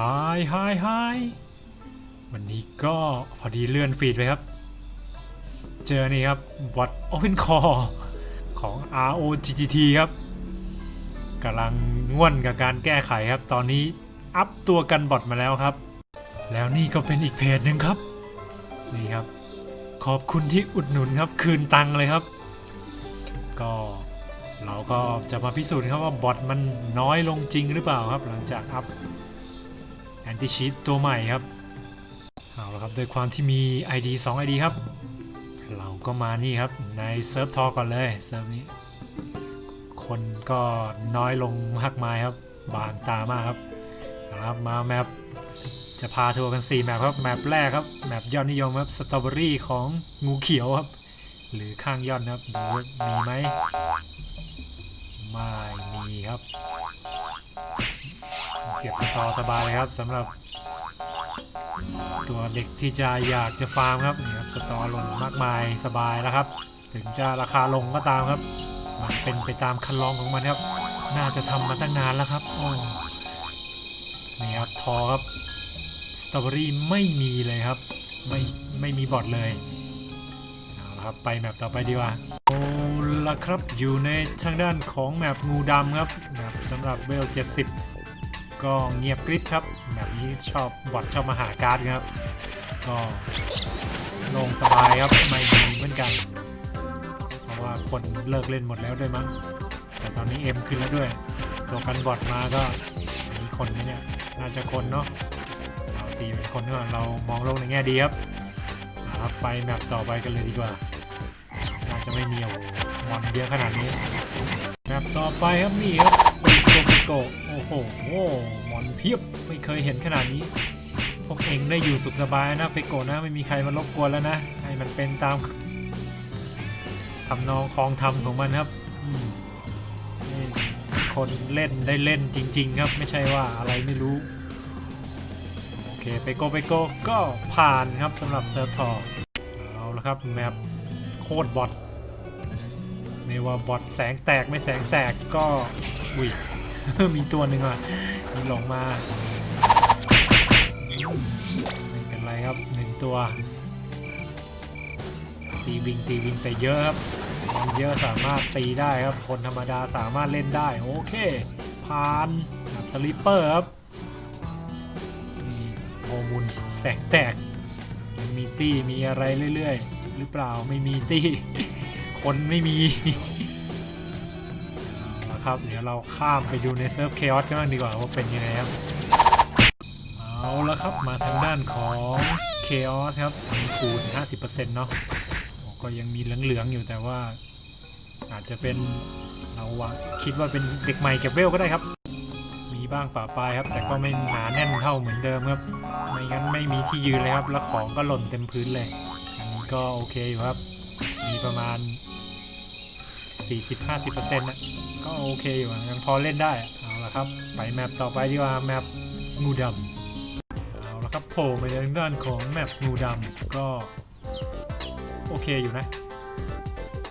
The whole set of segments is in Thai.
ฮายฮายฮายวันนี้ก็พอดีเลื่อนฟีดไปครับ เจอนี่ครับบอท Open Core ของ ROGGT ครับกำลังง่วนกับการแก้ไขครับ ตอนนี้อัพตัวกันบอทมาแล้วครับ แล้วนี่ก็เป็นอีกเพจหนึ่งครับ นี่ครับ ขอบคุณที่อุดหนุนครับ คืนตังค์เลยครับ ก็เราก็จะมาพิสูจน์ครับว่าบอทมันน้อยลงจริงหรือเปล่าครับ หลังจากอัพ นติชีตตัวใหม่ครับเอาละครับด้วยความที่มี ID 2 ID ครับ เราก็มานี่ครับในเซิร์ฟทอก่อนเลยเซิร์ฟนี้ คนก็น้อยลงมากมายครับ บางตามากครับเอาละครับมาแมปจะพาทัวร์กัน4แมปครับแมปแรกครับแมปยอดนิยมครับสตรอเบอรี่ของงูเขียวครับ หรือข้างยอดนะครับดูมีไหมไม่มีครับ เก็บสตอสบายเลยครับสำหรับ ตัวเด็กที่จะอยากจะฟาร์มครับนี่ครับสตอหล่นมากมายสบายแล้วครับ ถึงจะราคาลงก็ตามครับ มันเป็นไปตามคันลองของมันครับ น่าจะทำมาตั้งนานแล้วครับโอ้นี่ครับทอครับสตรอเบอรี่ไม่มีเลยครับ ไม่ไม่มีบอทเลยเอาละครับไปแมปต่อไปดีกว่าโอ้ละครับอยู่ในทางด้านของแมปงูดำครับแมปสำหรับเวล70 ก็เงียบกริบครับแบบนี้ชอบบอทชอบมาหาการ์ดครับ ก็ลงสบายครับไม่ดีเหมือนกัน เพราะว่าคนเลิกเล่นหมดแล้วด้วยมั้งแต่ตอนนี้เอ็มขึ้นแล้วด้วยตัวกันบอทมาก็มีคนไหมเนี่ยน่าจะคนเนาะเราตีเป็นคนก่อนเรามองโลกในแง่ดีครับครับไปแมปต่อไปกันเลยดีกว่าน่าจะไม่มีโอ้โหมอนเยอะขนาดนี้แมปต่อไปครับนี่ครับ โกปิโกโอ้โหมอนเพียบไม่เคยเห็นขนาดนี้ พวกเองได้อยู่สุขสบายนะเฟโกนะไม่มีใครมารบกวนแล้วนะให้มันเป็นตามทำนองคลองธรรมของมันครับคนเล่นได้เล่นจริง ๆ ครับ ไม่ใช่ว่าอะไรไม่รู้ โอเคไปโกไปโกก็ผ่านครับสำหรับเซิร์ฟทอร์เอาละครับแมปโคตรบอทไม่ว่าบอทแสงแตกไม่แสงแตกก็อุ้ย มีตัวหนึ่งอะมีหลงมาไม่เป็นไรครับหนึ่งตัว ตีวิงตีวิงแต่เยอะครับมันเยอะสามารถตีได้ครับ คนธรรมดาสามารถเล่นได้ โอเคผ่านสลิปเปอร์ครับโฮมุนแสงแตกมีตี้มีอะไรเรื่อย ๆ หรือเปล่าไม่มีตี้ คนไม่มี เอาละครับ เดี๋ยวเราข้ามไปดูในเซิร์ฟเคออสกันบ้างดีกว่าว่าเป็นยังไงครับ เอาละครับมาทางด้านของเคออสครับมีคูณ 50%เนาะก็ยังมีเหลืองๆอยู่แต่ว่า อาจจะเป็นเราว่าคิดว่าเป็นเด็กใหม่เก็บเวลก็ได้ครับ มีบ้างป่าปลายครับ แต่ก็ไม่หนาแน่นเท่าเหมือนเดิมครับ ไม่งั้นไม่มีที่ยืนเลยครับ แล้วของก็หล่นเต็มพื้นเลย อันนี้ก็โอเคอยู่ครับ มีประมาณ 40-50%นะ ก็โอเคอยู่อะยังพอเล่นได้อะเอาละครับ ไปแมปต่อไปดีกว่าแมปงูดำเอาละครับโผล่มาทางด้านของแมปงูดำก็โอเคอยู่นะ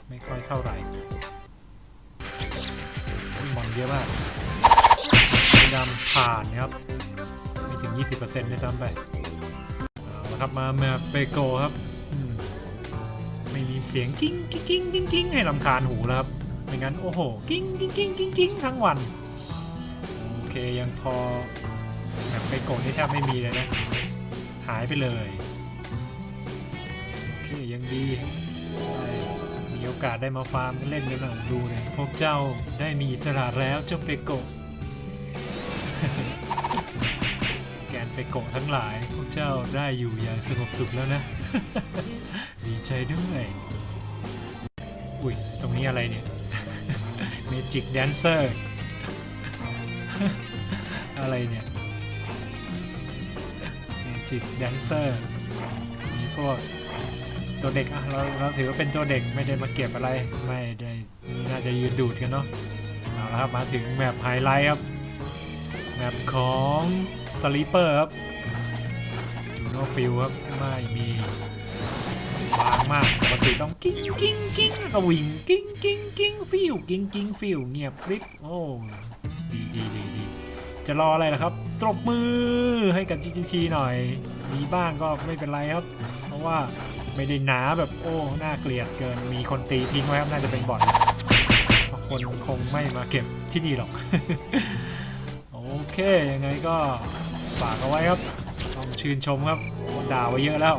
ไม่ค่อยเท่าไหร่มอนเยอะมากงูดำผ่านนะครับ ไม่ถึง 20%ด้วยซ้ำไปเอาละครับมาแมปเปโกครับไม่มีเสียงกิ้งกิ้งกิ้งกิ้งกิ้งให้ลำคาญหูแล้วครับ ไม่งั้นโอ้โห กิ้งกิ้งกิ้งกิ้งกิ้งทั้งวัน โอเคยังพอแบบไปโกดนี่แทบไม่มีเลยนะ หายไปเลย โอเคยังดี มีโอกาสได้มาฟาร์มเล่นกันหน่อยดูเลยพวกเจ้าได้มีอิสระแล้วเจ้าเปโกะแกนเปโกะทั้งหลาย พวกเจ้าได้อยู่อย่างสงบสุขแล้วนะ ดีใจด้วยอุ้ย ตรงนี้อะไรเนี่ย เมจิกแดนเซอร์ อะไรเนี่ยเมจิกแดนเซอร์มีพวกตัวเด็กอะเราเราถือว่าเป็นตัวเด็กไม่ได้มาเก็บอะไรไม่ได้น่าจะยืนดูดกันเนาะเอาละครับมาถึงแมปไฮไลท์ครับแมปของสลีปเปอร์ครับดูโนฟิลครับไม่มี บางมากปกติต้องกิ้งกิ้งกิ้งแล้วก็วิ่งกิ้งกิ้งกิ้งฟิวกิ้งกิ้งฟิวเงียบกริบโอ้ดีดีดีดีจะรออะไรล่ะครับตบมือให้กับ GGT หน่อย มีบ้างก็ไม่เป็นไรครับ เพราะว่าไม่ได้หนาแบบโอ้หน่าเกลียดเกินมีคนตีทิ้งไว้ครับน่าจะเป็นบอทคนคงไม่มาเก็บที่นี่หรอก โอเค ยังไงก็ฝากเอาไว้ครับต้องชื่นชมครับด่าไว้เยอะแล้ว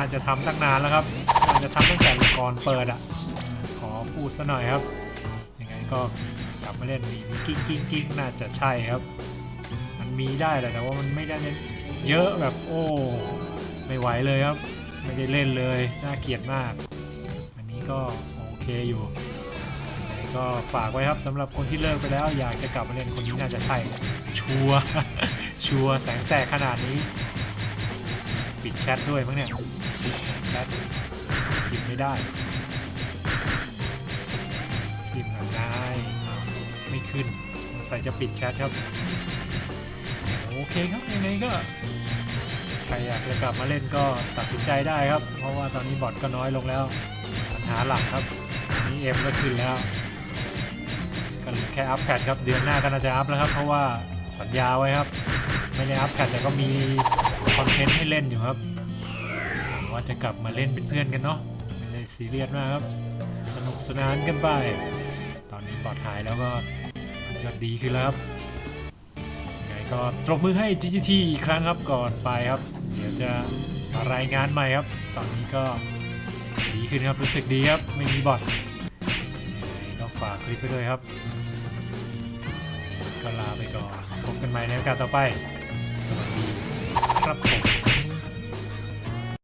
น่าจะทำตั้งนานแล้วครับน่าจะทำตั้งแต่ก่อนเปิดอะ ขอพูดซะหน่อยครับ ยังไงก็กลับมาเล่นมีมีกิ้งกิ้งกิ้งน่าจะใช่ครับ มันมีได้แหละแต่ว่ามันไม่ได้เน้นเยอะแบบโอ้ไม่ไหวเลยครับ ไม่ได้เล่นเลยน่าเกลียดมาก อันนี้ก็โอเคอยู่ก็ฝากไว้ครับสำหรับคนที่เลิกไปแล้ว อยากจะกลับมาเล่นคนนี้น่าจะใช่ชัวร์ชัวร์แสงแตกขนาดนี้ ปิดแชทด้วยมั้งเนี่ย แชทปิดไม่ได้พิมพ์กับนายอ้ไม่ขึ้นสงสัยจะปิดแชทครับ โอเคครับยังไงก็ใครอยากจะกลับมาเล่นก็ตัดสินใจได้ครับ เพราะว่าตอนนี้บอทก็น้อยลงแล้ว ปัญหาหลักครับอันนี้เอ็มก็ขึ้นแล้วก็แค่อัพแพดครับเดือนหน้าก็น่าจะอัพแล้วครับ เพราะว่าสัญญาไว้ครับ ไม่ได้อัพแพดแต่ก็มีคอนเทนต์ให้เล่นอยู่ครับ ว่าจะกลับมาเล่นเป็นเพื่อนกันเนาะไม่ได้ซีเรียสมากครับ สนุกสนานกันไป ตอนนี้บอทหายแล้วก็ก็ดีขึ้นแล้วครับไงก็ตบมือให้ GGT อีกครั้งครับก่อนไปครับ เดี๋ยวจะมารายงานใหม่ครับ ตอนนี้ก็ดีขึ้นครับรู้สึกดีครับไม่มีบอทก็ฝากคลิปไปด้วยครับ ก็ลาไปก่อนพบกันใหม่ในโอกาสต่อไป สวัสดีครับผม